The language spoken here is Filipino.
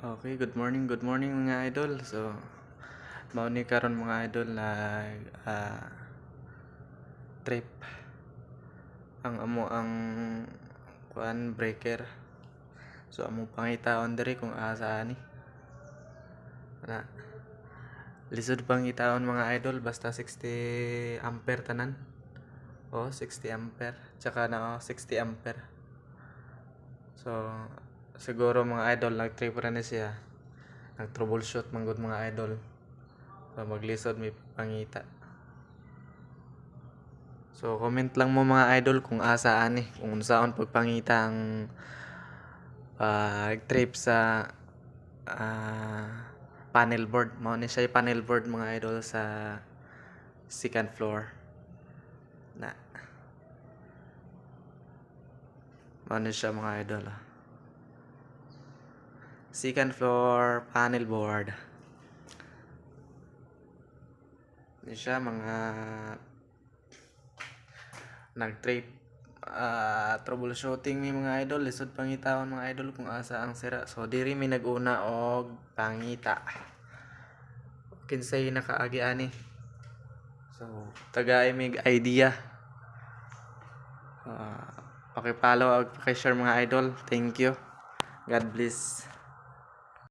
Okay, good morning, good morning mga idol. So, mao ni karon mga idol na ah, trip ang amo ang kuan breaker. So amo pangitaon diri kung asa ani. Na lisod pangitaon mga idol basta 60 ampere tanan. Oh, 60 ampere. Tsaka na oh, 60 ampere. So, siguro mga idol, nag-trip rin na siya. Nag-troubleshoot man gud mga idol. So, maglisod may pangita. So, comment lang mo mga idol kung asa ani, kung unsaon pagpangita ang pag-trip sa ah, panel board. Mao ni siya panel board mga idol sa second floor. Na. Mao ni siya mga idol. ah. Second floor panel board. Ni siya mga nag-trip ah troubleshooting mi mga idol. Lisod pangitawon mga idol kung asa ang sira. So diri mi naguna og pangita. Kinsay nakaagi ani? So tagay mig idea. Ah, pakipollow ag pakishare mga idol. Thank you. God bless